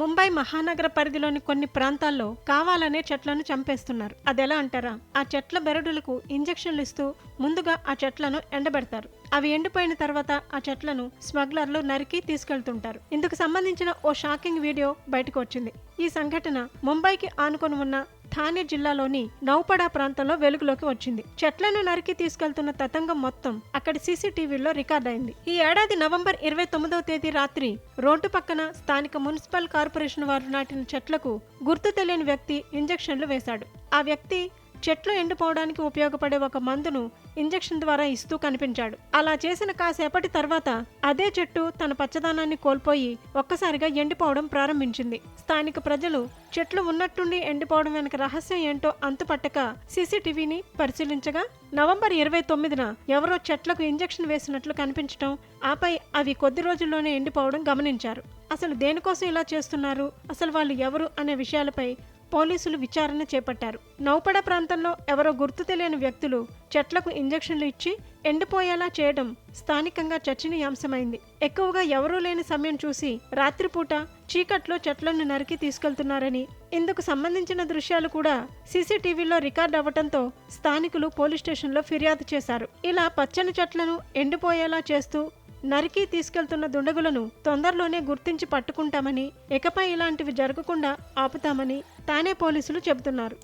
ముంబై మహానగర పరిధిలోని కొన్ని ప్రాంతాల్లో కావాలనే చెట్లను చంపేస్తున్నారు. అదెలా అంటారా? ఆ చెట్ల బెరడులకు ఇంజెక్షన్లు ఇస్తూ ముందుగా ఆ చెట్లను ఎండబెడతారు. అవి ఎండిపోయిన తర్వాత ఆ చెట్లను స్మగ్లర్లు నరికి తీసుకెళ్తుంటారు. ఇందుకు సంబంధించిన ఓ షాకింగ్ వీడియో బయటకు వచ్చింది. ఈ సంఘటన ముంబైకి ఆనుకొని ఉన్న థానే జిల్లాలోని నౌపడా ప్రాంతంలో వెలుగులోకి వచ్చింది. చెట్లను నరికి తీసుకెళ్తున్న తతంగం మొత్తం అక్కడి సీసీటీవీలో రికార్డ్ అయింది ఈ ఏడాది నవంబర్ ఇరవై తొమ్మిదవ తేదీ రాత్రి రోడ్డు పక్కన స్థానిక మున్సిపల్ కార్పొరేషన్ వారు నాటిన చెట్లకు గుర్తు తెలియని వ్యక్తి ఇంజెక్షన్లు వేశాడు. ఆ వ్యక్తి చెట్లు ఎండిపోవడానికి ఉపయోగపడే ఒక మందును ఇంజెక్షన్ ద్వారా ఇస్తూ కనిపించాడు. అలా చేసిన కాసేపటి తర్వాత అదే చెట్టు తన పచ్చదనాన్ని కోల్పోయి ఒక్కసారిగా ఎండిపోవడం ప్రారంభించింది. స్థానిక ప్రజలు చెట్లు ఉన్నట్టుండి ఎండిపోవడం వెనక రహస్యం ఏంటో అంతుపట్టక సీసీటీవీని పరిశీలించగా నవంబర్ ఇరవై తొమ్మిదిన ఎవరో చెట్లకు ఇంజెక్షన్ వేసినట్లు కనిపించడం ఆపై అవి కొద్ది రోజుల్లోనే ఎండిపోవడం గమనించారు. అసలు దేనికోసం ఇలా చేస్తున్నారు? అసలు వాళ్ళు ఎవరు? అనే విషయాలపై పోలీసులు విచారణ చేపట్టారు. నౌపడ ప్రాంతంలో ఎవరో గుర్తు తెలియని వ్యక్తులు చెట్లకు ఇంజెక్షన్లు ఇచ్చి ఎండిపోయేలా చేయడం స్థానికంగా చర్చనీయాంశమైంది. ఎక్కువగా ఎవరూ లేని సమయం చూసి రాత్రిపూట చీకట్లో చెట్లను నరికి తీసుకెళ్తున్నారని ఇందుకు సంబంధించిన దృశ్యాలు కూడా సీసీటీవీలో రికార్డ్ అవ్వడంతో స్థానికులు పోలీస్ స్టేషన్లో ఫిర్యాదు చేశారు. ఇలా పచ్చని చెట్లను ఎండిపోయేలా చేస్తూ నరికి తీసుకెళ్తున్న దుండగులను తొందరలోనే గుర్తించి పట్టుకుంటామని ఇకపై ఇలాంటివి జరగకుండా ఆపుతామని తానే పోలీసులు చెబుతున్నారు.